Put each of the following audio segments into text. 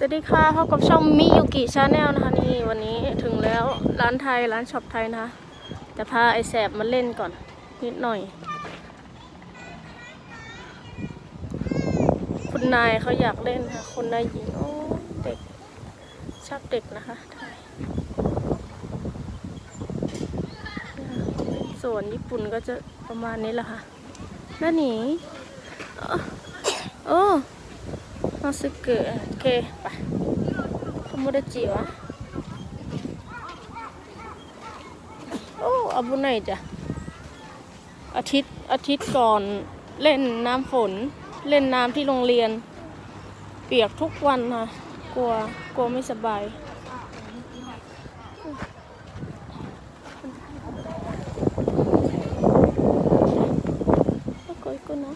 สวัสดีค่ะพบกับช่องมิยุกิชาแนลนะคะนี่วันนี้ถึงแล้วร้านไทยร้านช็อปไทยนะคะจะพาไอแสบมาเล่นก่อน นิดหน่อย คุณนายเขาอยากเล่นค่ะ คุณนายหญิงโอ้เด็กชอบเด็กนะคะไทยส่วนญี่ปุ่นก็จะประมาณนี้แหละค่ะนั่นหนีเออโอ้าสึกเกะโอเคไปขโมดจิวะโอ้อาบุไหนจ้ะอาทิตย์อาทิตย์ก่อนเล่นน้ำฝน เล่นน้ำที่โรงเรียน เปียกทุกวันค่ะกลัวกลัวไม่สบายก็ก็นะ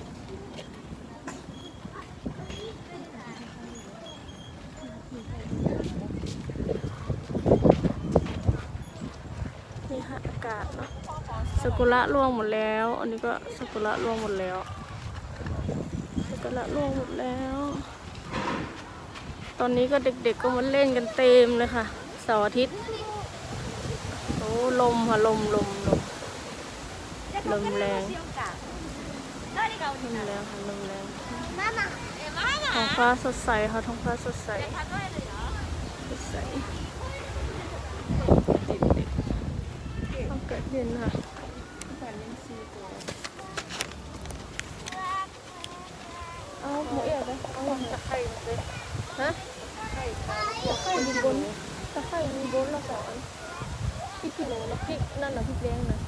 นี่ค่ะอากาศเนาะซากุระร่วงหมดแล้ว อันนี้ก็ซากุระร่วงหมดแล้วซากุระร่วงหมดแล้ว ตอนนี้ก็เด็กๆก็มาเล่นกันเต็มเลยค่ะเสาร์อาทิตย์โอ้ลมค่ะลมลมลมลมแรงลมแรงค่ะลมแรงท้องฟ้าสดใสค่ะท้องฟ้าสดใสสดใส ต้องเกิดเย็นค่ะเอาหมูเอ๋ไปเอาตะไคร้เลยฮะตะไคร้มีบนตะไคร้มีบนละสองอันพริกขี้หนูแล้วพริกนั่นน่ะพริกแดงนะ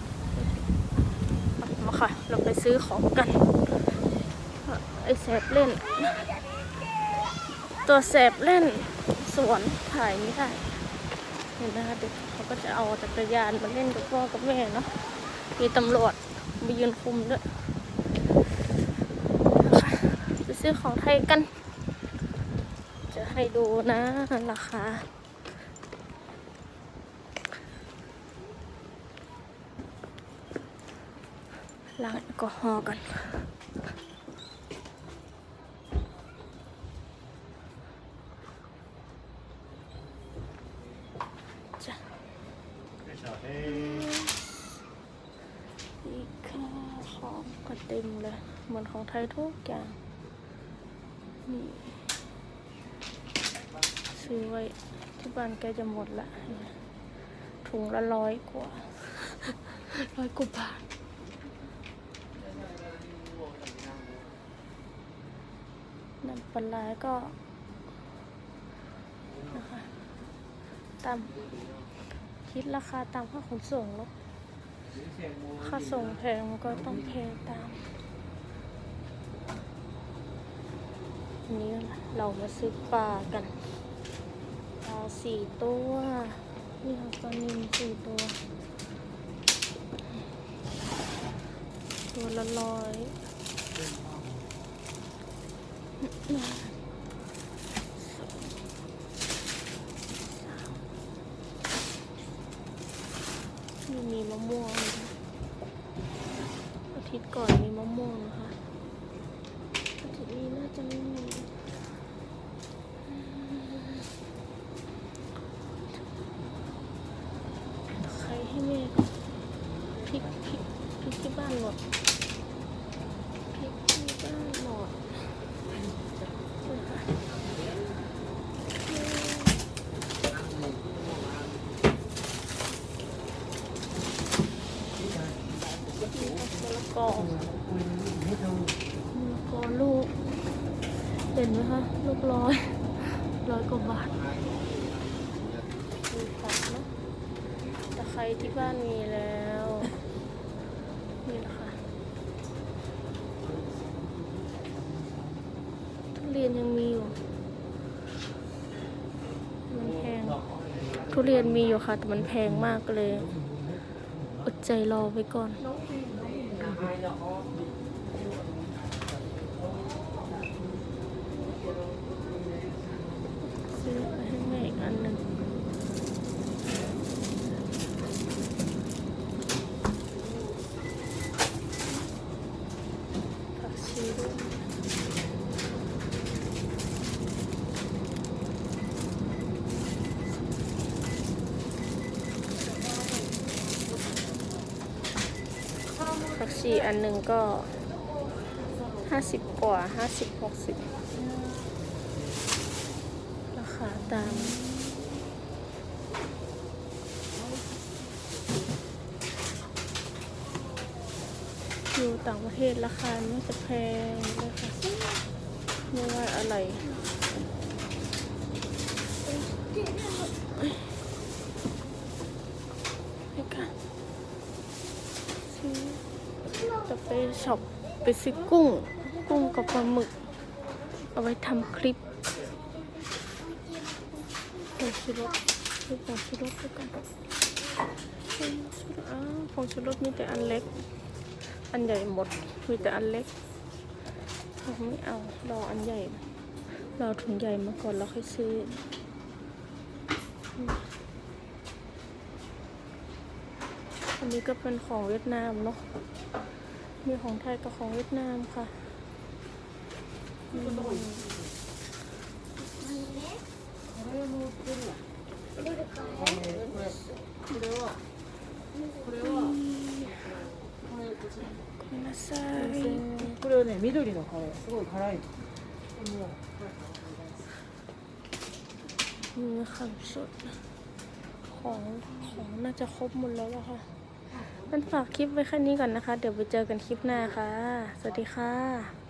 มาค่ะ เราไปซื้อของกัน ไอแสบเล่น ตัวแสบเล่นสวนถ่ายไม่ได้ เห็นนะคะเด็ก เขาก็จะเอาจักรยานมาเล่นกับพ่อกับแม่เนาะมีตำรวจมายืนคุมด้วยนะคะไปซื้อของไทยกัน จะให้ดูนะราคาล้างแอลกอฮอล์กัน อีกค่ะของก็เต็มเลย เหมือนของไทยทุกอย่างนี่ซื้อไว้ที่บ้านแกจะหมดละ ถุงละร้อยกว่าร้อยกว่าบาทน้ำปลาร้าก็นะคะตาม คิดราคาตามค่าขนส่งเนาะค่าส่งแพงก็ต้องแพงตามอันนี้เรามาซื้อปลากันปลาสี่ตัวนี่ค่ะปลานิลสี่ตัว ตัวละร้อย นี่มีมะม่วงอาทิตย์ก่อนมีมะม่วงนะคะอาทิตย์นี้น่าจะไม่มีใครให้แม่ก่อนพริกพริกพริกที่บ้านหมดพริกที่บ้านหมดนี่ค่ะมะละกอมะละกอลูก เห็นไหมคะ ลูกร้อย ร้อยกว่าบาทมีผักเนอะตะไคร้ที่บ้านมีแล้ว นี่แหละค่ะทุเรียนยังมีอยู่มันแพงทุเรียนมีอยู่ค่ะ แต่มันแพงมากก็เลย อดใจรอไปก่อน ซื้อไปให้แม่อีกอันหนึ่งผักชีด้วย จีอันหนึ่งก็ห้าสิบกว่าห้าสิบหกสิบราคาตามอยู่ต่างประเทศราคาไม่จะแพงเลยค่ะไม่ว่าอะไรนี่ค่ะซื้อจะไป ช็อปไปซื้อกุ้ง กุ้งกับปลาหมึก เอาไว้ทำคลิปผงชูรสซื้อผงชูรสด้วยกันผงชูรสอ้าวผงชูรสมีแต่อันเล็ก อันใหญ่หมด มีแต่อันเล็กเราไม่เอา รออันใหญ่ รอถุงใหญ่มาก่อนแล้วค่อยซื้ออันนี้ก็เป็นของเวียดนามเนาะ มีของไทยกับของเวียดนามค่ะอืมคุณมาซาย これはね緑のカレーすごい辛い มีคำสดของของน่าจะครบหมดแล้วอะค่ะ มันฝากคลิปไว้แค่นี้ก่อนนะคะ เดี๋ยวไปเจอกันคลิปหน้าค่ะ สวัสดีค่ะ